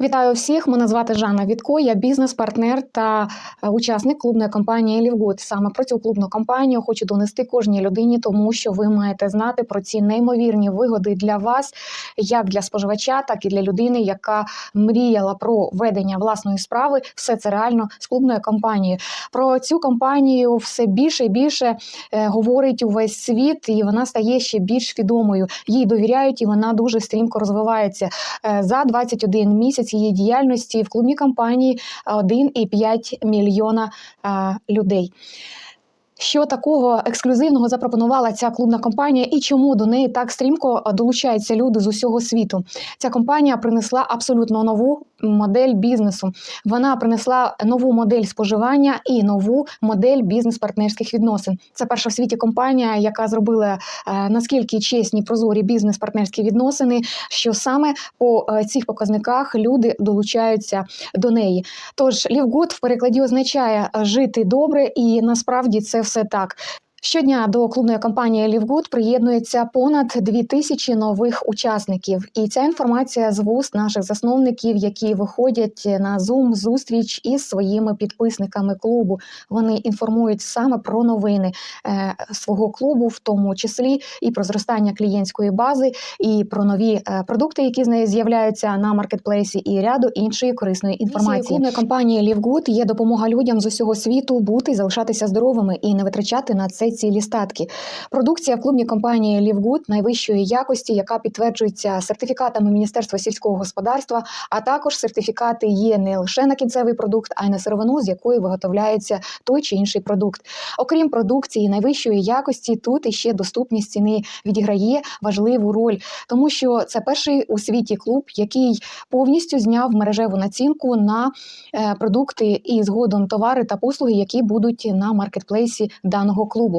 Вітаю всіх. Мене звати Жанна Вітко. Я бізнес-партнер та е, учасник клубної компанії Лівгуд. Саме про цю клубну компанію хочу донести кожній людині, тому що ви маєте знати про ці неймовірні вигоди для вас, як для споживача, так і для людини, яка мріяла про ведення власної справи. Все це реально з клубною компанією. Про цю компанію все більше і більше е, говорить увесь світ, і вона стає ще більш відомою. Їй довіряють, і вона дуже стрімко розвивається. Е, За 21 місяць її діяльності в клубній компанії 1,5 мільйона людей. Що такого ексклюзивного запропонувала ця клубна компанія, і чому до неї так стрімко долучаються люди з усього світу? Ця компанія принесла абсолютно нову модель бізнесу. Вона принесла нову модель споживання і нову модель бізнес-партнерських відносин. Це перша в світі компанія, яка зробила е, наскільки чесні прозорі бізнес-партнерські відносини, що саме по е, цих показниках люди долучаються до неї. Тож Лівгуд в перекладі означає жити добре, і насправді це все так. Щодня до клубної компанії Лівгуд приєднується понад дві тисячі нових учасників, і ця інформація з вуст наших засновників, які виходять на Zoom зустріч із своїми підписниками клубу. Вони інформують саме про новини е, свого клубу, в тому числі і про зростання клієнтської бази, і про нові е, продукти, які з нею з'являються на маркетплейсі, і ряду іншої корисної інформації. клубної компанії Лівгуд є допомога людям з усього світу бути залишатися здоровими і не витрачати на це цілі статки. Продукція в клубній компанії Лівгуд найвищої якості, яка підтверджується сертифікатами Міністерства сільського господарства, а також сертифікати є не лише на кінцевий продукт, а й на сировину, з якої виготовляється той чи інший продукт. Окрім продукції найвищої якості, тут іще доступність ціни відіграє важливу роль, тому що це перший у світі клуб, який повністю зняв мережеву націнку на е, продукти і згодом товари та послуги, які будуть на маркетплейсі даного клубу.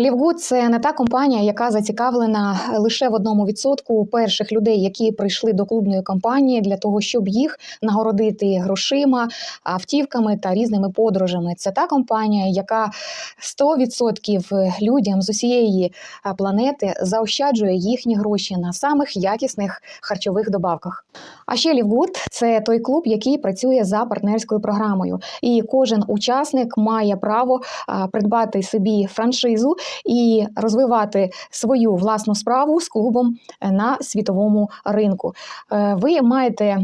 Лівгуд це не та компанія, яка зацікавлена лише в одному відсотку перших людей, які прийшли до клубної компанії для того, щоб їх нагородити грошима, автівками та різними подорожами. Це та компанія, яка 100% людям з усієї планети заощаджує їхні гроші на самих якісних харчових добавках. А ще Лівгуд це той клуб, який працює за партнерською програмою, і кожен учасник має право придбати собі франшизу і розвивати свою власну справу з клубом е, на світовому ринку. Е, Ви маєте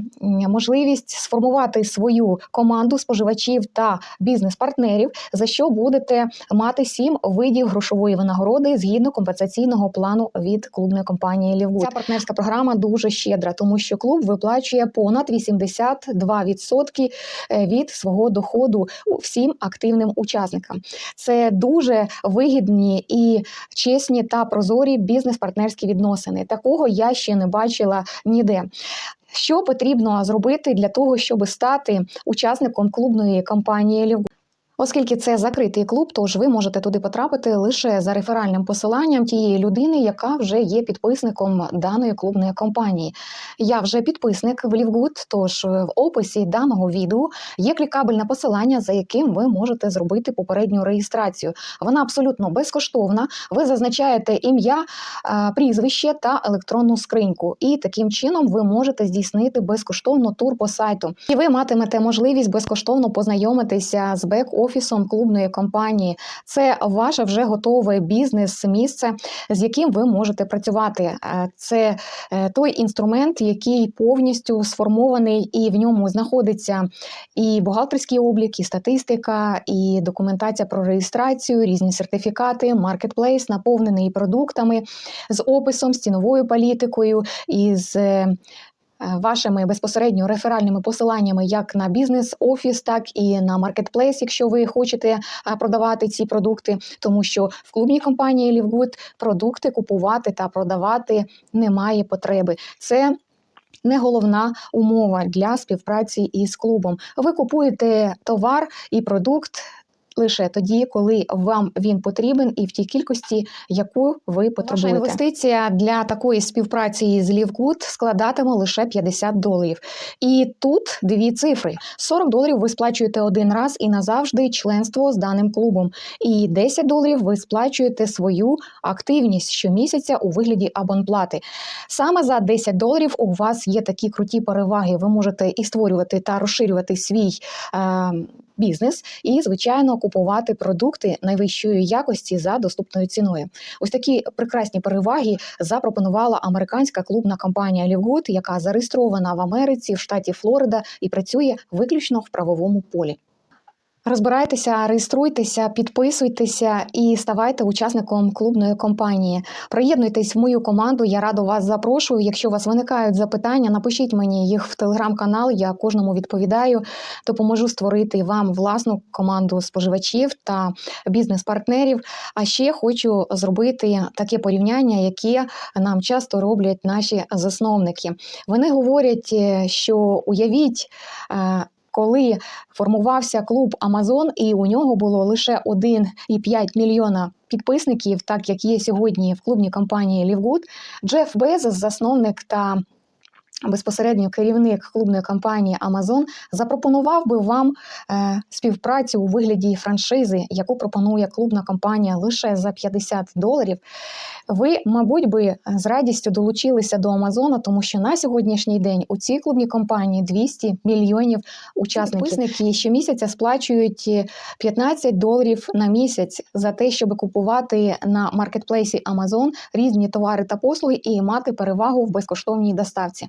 можливість сформувати свою команду споживачів та бізнес-партнерів, за що будете мати сім видів грошової винагороди згідно компенсаційного плану від клубної компанії Лівгуд. Ця партнерська програма дуже щедра, тому що клуб виплачує понад 82% е, від свого доходу всім активним учасникам. Це дуже вигідні і чесні та прозорі бізнес-партнерські відносини. Такого я ще не бачила ніде. Що потрібно зробити для того, щоб стати учасником клубної кампанії Лівгуд? Оскільки це закритий клуб, тож ви можете туди потрапити лише за реферальним посиланням тієї людини, яка вже є підписником даної клубної компанії. Я вже підписник в Лівгуд, тож в описі даного відео є клікабельне посилання, за яким ви можете зробити попередню реєстрацію. Вона абсолютно безкоштовна. Ви зазначаєте ім'я, е, прізвище та електронну скриньку, і таким чином ви можете здійснити безкоштовно тур по сайту. І ви матимете можливість безкоштовно познайомитися з бек-офісом клубної компанії. Це ваше вже готове бізнес-місце, з яким ви можете працювати. Е, Це е, той інструмент, який повністю сформований, і в ньому знаходиться і бухгалтерський облік, і статистика, і документація про реєстрацію, різні сертифікати, маркетплейс, наповнений продуктами з описом, з ціновою політикою, із е, Вашими безпосередньо реферальними посиланнями як на бізнес-офіс, так і на маркетплейс, якщо ви хочете продавати ці продукти, тому що в клубній компанії Лівгуд продукти купувати та продавати немає потреби. Це не головна умова для співпраці із клубом. Ви купуєте товар і продукт. Лише тоді, коли вам він потрібен, і в тій кількості, яку ви потребуєте. Ваша інвестиція для такої співпраці із Лівгуд складатиме лише 50 доларів. І тут дві цифри: 40 доларів ви сплачуєте один раз і назавжди членство з даним клубом. І 10 доларів ви сплачуєте свою активність щомісяця у вигляді абонплати. Саме за 10 доларів у вас є такі круті переваги. Ви можете і створювати та розширювати свій е, бізнес, і звичайно купувати продукти найвищої якості за доступною ціною. Ось такі прекрасні переваги запропонувала американська клубна компанія Livgood, яка зареєстрована в Америці в штаті Флорида і працює виключно в правовому полі. Розбирайтеся, реєструйтеся, підписуйтеся і ставайте учасником клубної компанії. Приєднуйтесь в мою команду. Я радо вас запрошую. Якщо у вас виникають запитання, напишіть мені їх в телеграм-канал. Я кожному відповідаю. Допоможу створити вам власну команду споживачів та бізнес-партнерів. А ще хочу зробити таке порівняння, яке нам часто роблять наші засновники. Вони говорять, е, що уявіть. Коли формувався клуб Амазон, і у нього було лише 1,5 мільйона підписників, так як є сьогодні в клубній компанії Лівгуд, Джеф Безос, засновник та безпосередньо керівник клубної компанії Amazon, запропонував би вам е, співпрацю у вигляді франшизи, яку пропонує клубна компанія лише за 50 доларів. Ви, мабуть, би з радістю долучилися до Амазона, тому що на сьогоднішній день у цій клубній компанії 200 мільйонів учасників. Підписники щомісяця сплачують 15 доларів на місяць за те, щоб купувати на маркетплейсі Amazon різні товари та послуги і мати перевагу в безкоштовній доставці.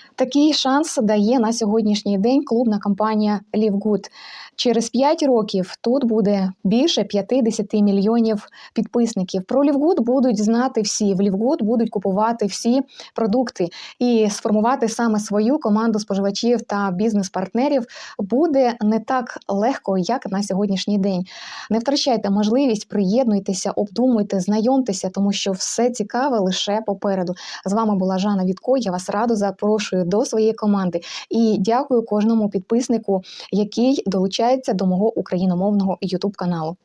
Такий шанс дає на сьогоднішній день клубна компанія Livgood. Через 5 років тут буде більше 50 мільйонів підписників. Про Livgood будуть знати всі. В Livgood будуть купувати всі продукти і сформувати саме свою команду споживачів та бізнес-партнерів буде не так легко, як на сьогоднішній день. Не втрачайте можливість, приєднуйтеся, обдумуйте, знайомтеся, тому що все цікаве лише попереду. З вами була Жанна Вітко. Я вас радо запрошую до своєї команди і дякую кожному підписнику, який долучається до мого україномовного youtube каналу.